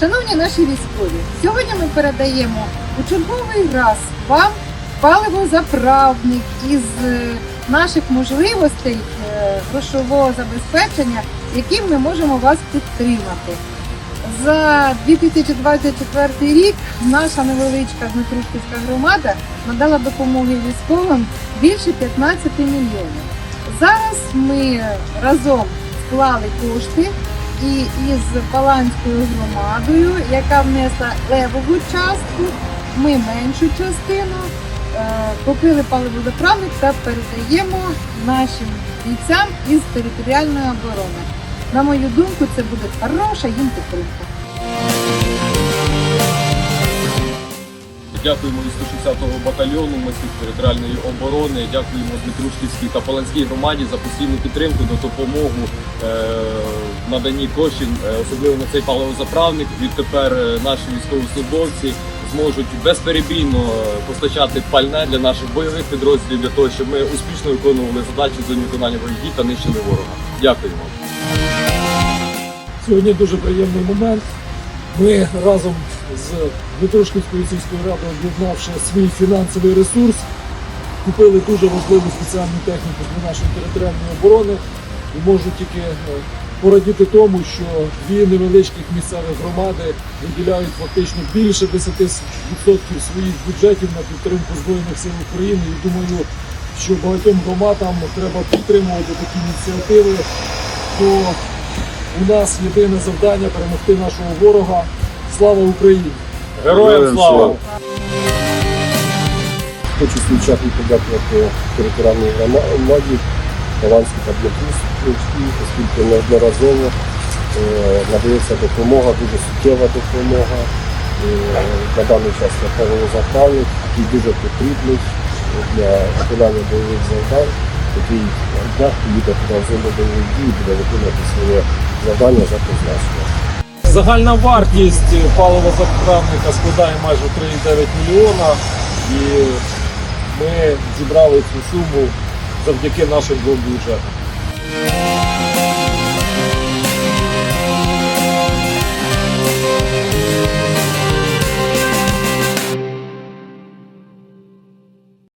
Шановні наші військові, сьогодні ми передаємо у черговий раз вам паливозаправник із е, наших можливостей е, грошового забезпечення, яким ми можемо вас підтримати. За 2024 рік наша невеличка Дмитрушківська громада надала допомоги військовим більше 15 мільйонів. Зараз ми разом склали кошти і із Паланською громадою, яка внесла левову частку, ми меншу частину, е, купили паливозаправник та передаємо нашим бійцям із територіальної оборони. На мою думку, це буде хороша їм підтримка. Дякуємо від 160-го батальйону морських територіальної оборони. Дякуємо Дмитрушківській та Поланській громаді за постійну підтримку та допомогу е, в наданні коштів, е, особливо на цей паливозаправник. Відтепер е, наші військовослужбовці зможуть безперебійно постачати пальне для наших бойових підрозділів для того, щоб ми успішно виконували задачі з виконання бойових дій та нищили ворога. Дякуємо. Сьогодні дуже приємний момент. Ми разом з Дмитрушківською сільською радою, об'єднавши свій фінансовий ресурс, купили дуже важливу спеціальну техніку для нашої територіальної оборони і можу тільки е, порадіти тому, що дві невеличких місцевих громади виділяють фактично більше 10% своїх бюджетів на підтримку Збройних сил України. І думаю, що багатьом громадам треба підтримувати такі ініціативи. То у нас єдине завдання перемогти нашого ворога. Слава Україні! Героям слава! Хочу і подякувати територіальній громаді Голландській та Дмитрівській, оскільки неодноразово е, надається допомога, дуже суттєва допомога. Е, На даний час це паливозаправник, який дуже потрібний для виконання бойових завдань, який поїде туди в зону бойових дій буде виконувати своє завдання за призначенням. Загальна вартість паливозаправника складає майже 3,9 мільйона і ми зібрали цю суму завдяки нашим двом бюджетам.